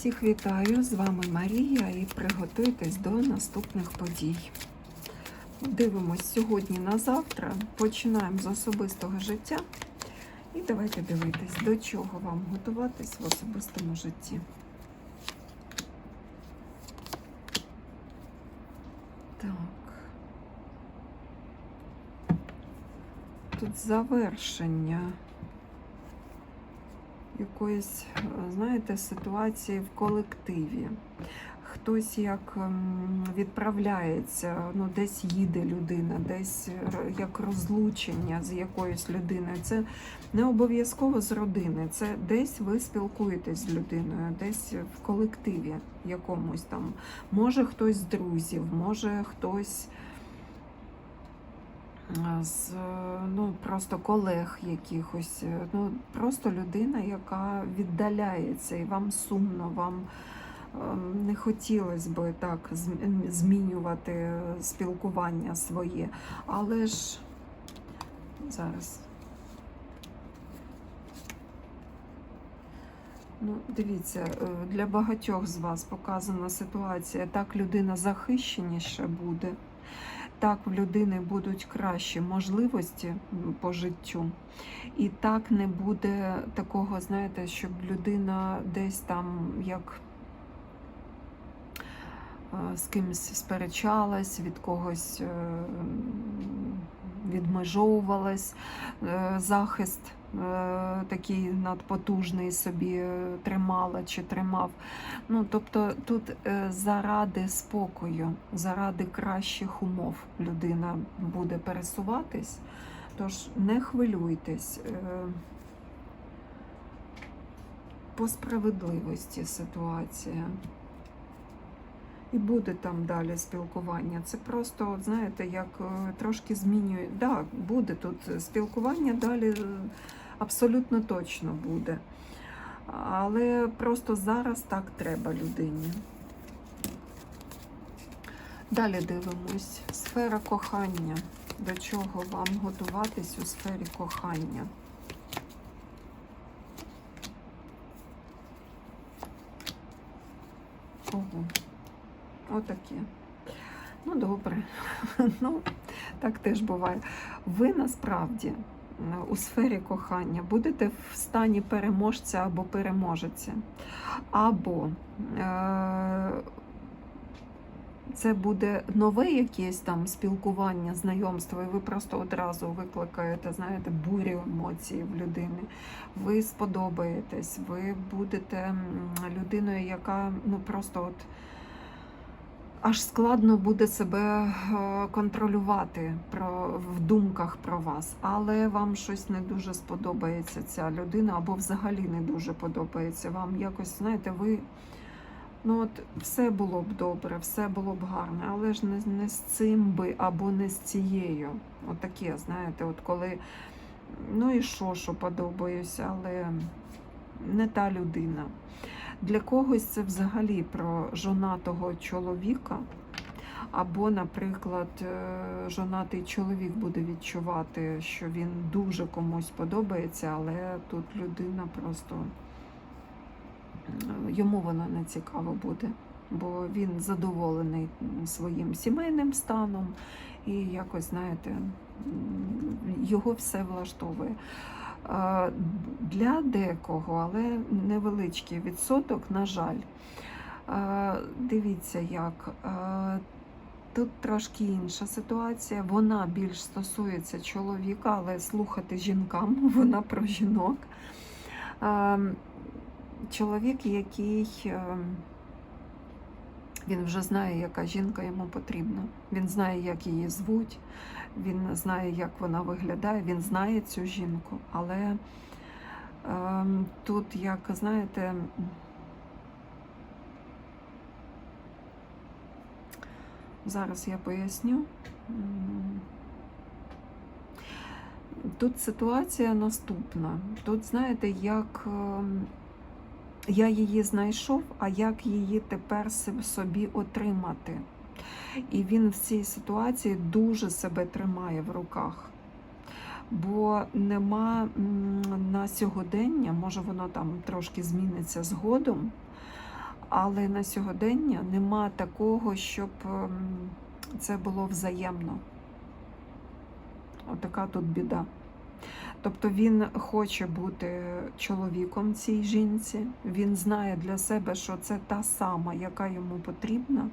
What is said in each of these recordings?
Всіх вітаю, з вами Марія і приготуйтесь до наступних подій. Дивимось сьогодні на завтра. Починаємо з особистого життя. І давайте дивитись, до чого вам готуватись в особистому житті. Так. Тут завершення якоїсь, е, знаєте, ситуації в колективі. Хтось як ем, відправляється, ну десь їде людина, десь як розлучення з якоюсь людиною. Це не обов'язково з родини. Це десь ви спілкуєтесь з людиною, десь в колективі якомусь там. Може хтось з друзів, може хтось з е, ну, просто колег якихось. е, Ну, просто людина, яка віддаляється, і вам сумно, вам не хотілося би так змінювати е, спілкування своє. Але ж зараз. Ну, дивіться, е, для багатьох з вас показана ситуація. Так людина захищеніше буде, так в людини будуть кращі можливості по життю. І так не буде такого, знаєте, щоб людина десь там як е, з кимось сперечалась, від когось е, відмежовувалась, е, захист такий надпотужний собі е, тримала чи тримав. Ну, тобто тут е, заради спокою, заради кращих умов людина буде пересуватись. Тож не хвилюйтесь. е, По справедливості ситуація. І буде там далі спілкування. Це просто, знаєте, як е, трошки змінює. Так, да, буде тут спілкування далі е, абсолютно точно буде. Але просто зараз так треба людині. Далі дивимось. Сфера кохання. До чого вам готуватись у сфері кохання? Ого. Отаке. Ну, добре. Ну, так теж буває. Ви насправді е, у сфері кохання будете в стані переможця або переможеця. Або е- це буде нове якесь там спілкування, знайомство, і ви просто одразу викликаєте, знаєте, бурю емоцій в людини. Ви сподобаєтесь, ви будете людиною, яка ну просто от аж складно буде себе е, контролювати про, в думках про вас, але вам щось не дуже сподобається ця людина, або взагалі не дуже подобається. Вам якось, знаєте, ви. Ну от все було б добре, все було б гарне, але ж не, не з цим би або не з цією. Отаке, знаєте, от коли ну і що, що подобаюся, але не та людина. Для когось це взагалі про жонатого чоловіка, або, наприклад, е, жонатий чоловік буде відчувати, що він дуже комусь подобається, але тут людина просто йому воно не цікаво буде, бо він задоволений своїм сімейним станом і якось, знаєте, його все влаштовує. Для декого, але невеличкий відсоток, на жаль. Дивіться, як тут трошки інша ситуація. Вона більш стосується чоловіка, але слухати жінкам, вона про жінок. Чоловік, який е, він вже знає, яка жінка йому потрібна. Він знає, як її звуть, він знає, як вона виглядає, він знає цю жінку. Але ем, тут, як знаєте, зараз я поясню. Тут ситуація наступна. Тут, знаєте, як ем, я її знайшов, а як її тепер собі отримати. І він в цій ситуації дуже себе тримає в руках. Бо нема на сьогодення, може воно там трошки зміниться згодом, Але на сьогодення нема такого, щоб це було взаємно. Отака тут біда. Тобто він хоче бути чоловіком цій жінці, він знає для себе, що це та сама, яка йому потрібна,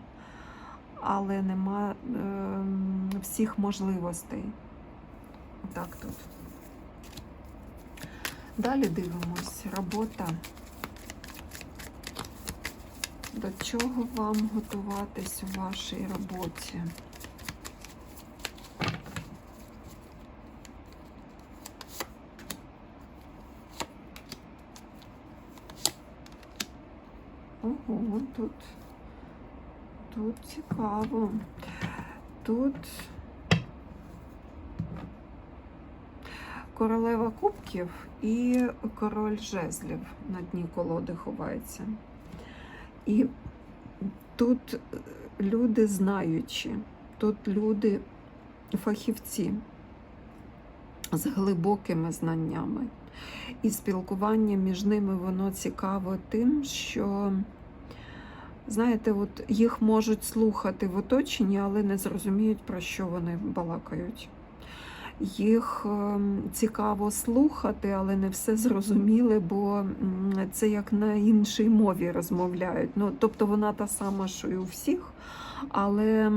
але нема ем, всіх можливостей. Так тут. Далі дивимось. Робота. До чого вам готуватись у вашій роботі? Ого, тут, тут цікаво. Тут королева кубків і король жезлів на дні колоди ховається. І тут люди знаючі, тут люди фахівці з глибокими знаннями. І спілкування між ними воно цікаво тим, що, знаєте, от їх можуть слухати в оточенні, але не зрозуміють, про що вони балакають. Їх ем, цікаво слухати, але не все зрозуміли, бо це як на іншій мові розмовляють. Ну, тобто вона та сама, що і у всіх, але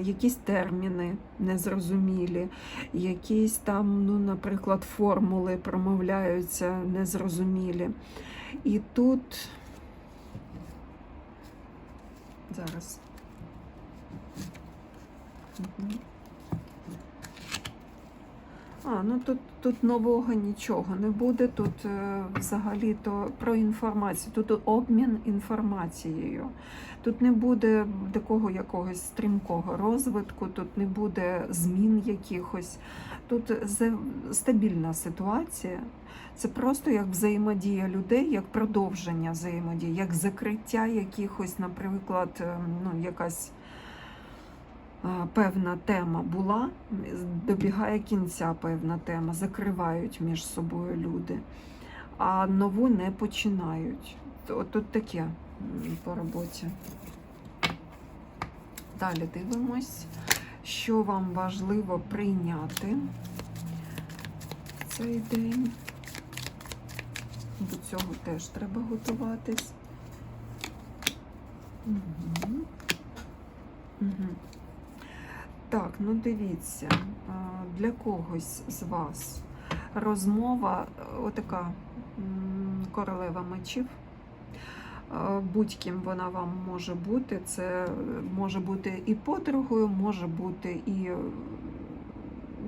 якісь терміни незрозумілі, якісь там, ну, наприклад, формули промовляються незрозумілі. І тут зараз. А, ну тут, тут нового нічого не буде. Тут е, взагалі то про інформацію. Тут обмін інформацією. Тут не буде такого якогось стрімкого розвитку, тут не буде змін якихось. Тут стабільна ситуація. Це просто як взаємодія людей, як продовження взаємодії, як закриття якихось, наприклад, е, ну, якась певна тема була, добігає кінця певна тема, закривають між собою люди, а нову не починають. От тут таке по роботі. Далі дивимось, що вам важливо прийняти в цей день. До цього теж треба готуватись. Угу. Угу. Так, ну дивіться, для когось з вас розмова, е, отака королева мечів. Е, Будь-ким вона вам може бути. Це е, може бути і подругою, може бути і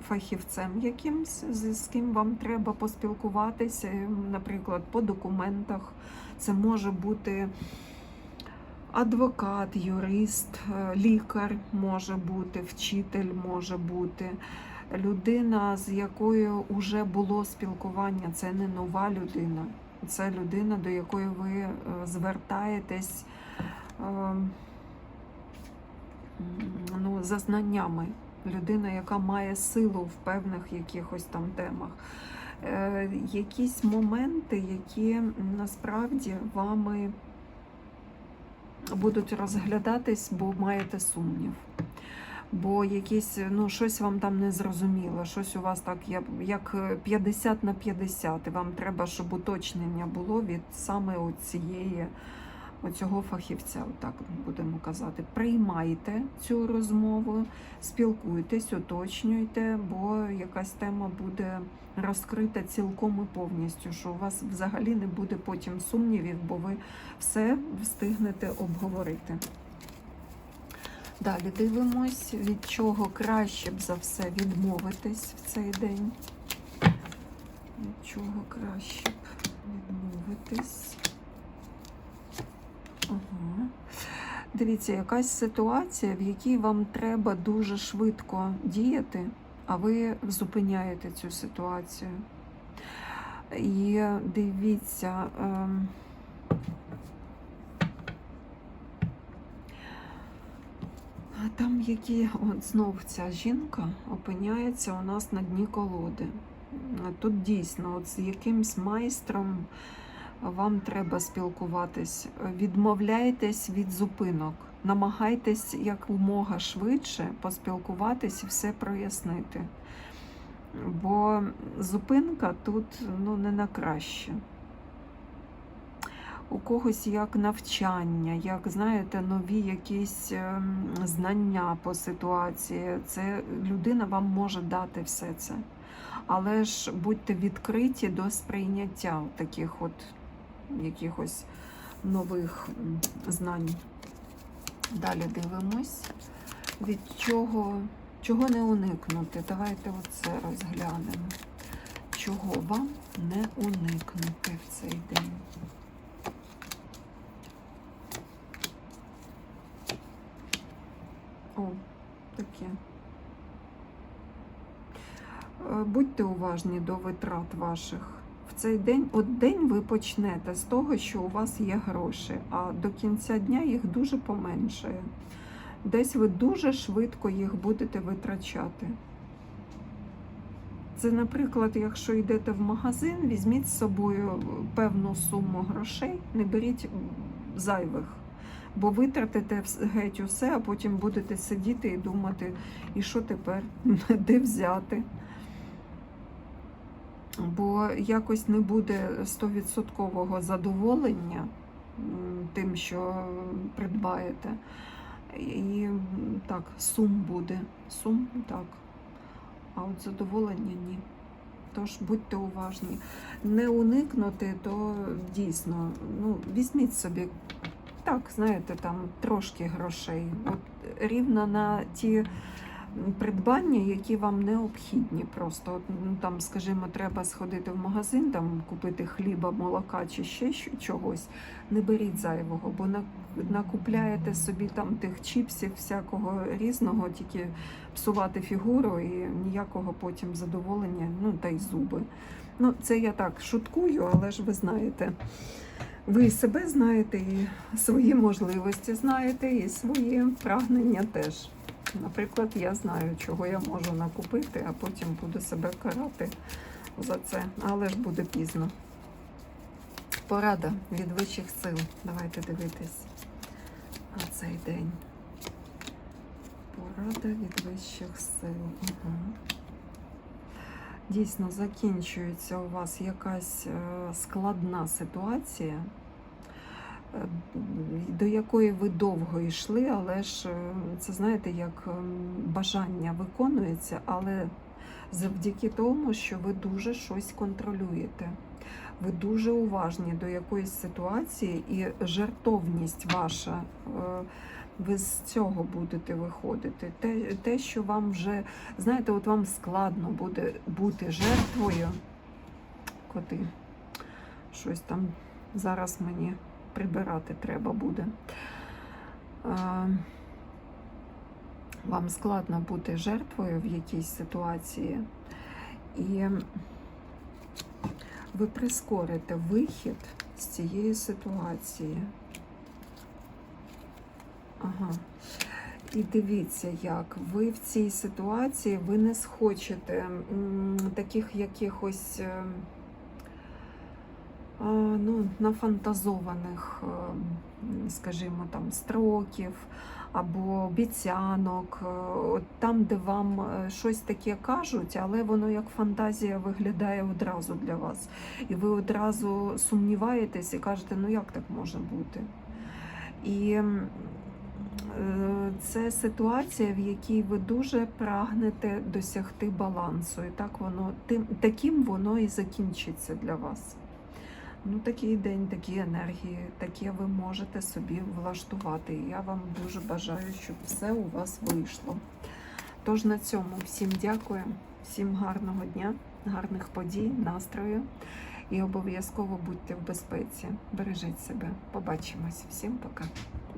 фахівцем якимсь, з ким вам треба поспілкуватися, наприклад, по документах. Це може бути адвокат, юрист, е, лікар може бути, вчитель може бути. Людина, з якою вже було спілкування, це не нова людина. Це людина, до якої ви е, звертаєтесь е, ну, за знаннями. Людина, яка має силу в певних якихось там темах. Якісь моменти, які насправді вами будуть розглядатись, бо маєте сумнів. Бо якісь, ну, щось вам там не зрозуміло, щось у вас так як- як 50 на 50, і вам треба, щоб уточнення було від саме цієї оцього фахівця, отак будемо казати. Приймайте цю розмову, спілкуйтесь, уточнюйте, бо якась тема буде розкрита цілком і повністю, що у вас взагалі не буде потім сумнівів, бо ви все встигнете обговорити. Далі дивимось, від чого краще б за все відмовитись в цей день. Від чого краще б відмовитись. Ага. Дивіться, якась ситуація, в якій вам треба дуже швидко діяти, а ви зупиняєте цю ситуацію. І дивіться. ем, Там які, от знов ця жінка опиняється у нас на дні колоди. Тут дійсно, от з якимсь майстром вам треба спілкуватись. Відмовляйтесь від зупинок. Намагайтесь якомога швидше поспілкуватись і все прояснити. Бо зупинка тут ну, не на краще. У когось як навчання, як знаєте, нові якісь ем, знання по ситуації. Це людина вам може дати все це. Але ж будьте відкриті до сприйняття таких от якихось нових знань. Далі дивимось, від чого, чого не уникнути. Давайте оце розглянемо. Чого вам не уникнути в цей день? О, таке. Е, Будьте уважні до витрат ваших. Цей день, от день ви почнете з того, що у вас є гроші, а до кінця дня їх дуже поменшає. Десь ви дуже швидко їх будете витрачати. Це, наприклад, якщо йдете в магазин, візьміть з собою певну суму грошей, не беріть зайвих, бо витратите геть усе, а потім будете сидіти і думати, і що тепер, де взяти. Бо якось не буде стовідсоткового задоволення тим, що придбаєте. І так, сум буде. Сум так. А от задоволення ні. Тож будьте уважні. Не уникнути, то дійсно, ну, візьміть собі, так, знаєте, там трошки грошей. От рівно на ті придбання, які вам необхідні. Просто ну, там, скажімо, треба сходити в магазин, там купити хліба, молока чи ще чогось. Не беріть зайвого, бо накупляєте собі там тих чіпсів, всякого різного, тільки псувати фігуру і ніякого потім задоволення, ну та й зуби. Ну, це я так шуткую, але ж ви знаєте. Ви себе знаєте, і свої можливості знаєте, і свої прагнення теж. Наприклад, я знаю, чого я можу накупити, а потім буду себе карати за це. Але ж буде пізно. Порада від вищих сил. Давайте дивитись на цей день. Порада від вищих сил. Угу. Дійсно, закінчується у вас якась е, складна ситуація, до якої ви довго йшли, але ж е, це знаєте, як ем, бажання виконується, але завдяки тому, що ви дуже щось контролюєте. Ви дуже уважні до якоїсь ситуації і жертовність ваша. е, Ви з цього будете виходити. Те, те, що вам вже, знаєте, от вам складно буде бути жертвою. Коти, щось там зараз мені прибирати треба буде. Е, Вам складно бути жертвою в якійсь ситуації, і ви прискорите вихід з цієї ситуації. Ага. І дивіться, як ви в цій ситуації ви не схочете м, таких якихось е, а, ну, нафантазованих, е, скажімо, там, строків або обіцянок, е, там, де вам е, щось таке кажуть, але воно як фантазія виглядає одразу для вас. І ви одразу сумніваєтесь і кажете, ну як так може бути? І е, це ситуація, в якій ви дуже прагнете досягти балансу. І так воно тим таким воно і закінчиться для вас. Ну, такий день, такі енергії, таке ви можете собі влаштувати. Я вам дуже бажаю, щоб все у вас вийшло. Тож на цьому всім дякую, всім гарного дня, гарних подій, настрою. І обов'язково будьте в безпеці. Бережіть себе. Побачимось. Всім пока.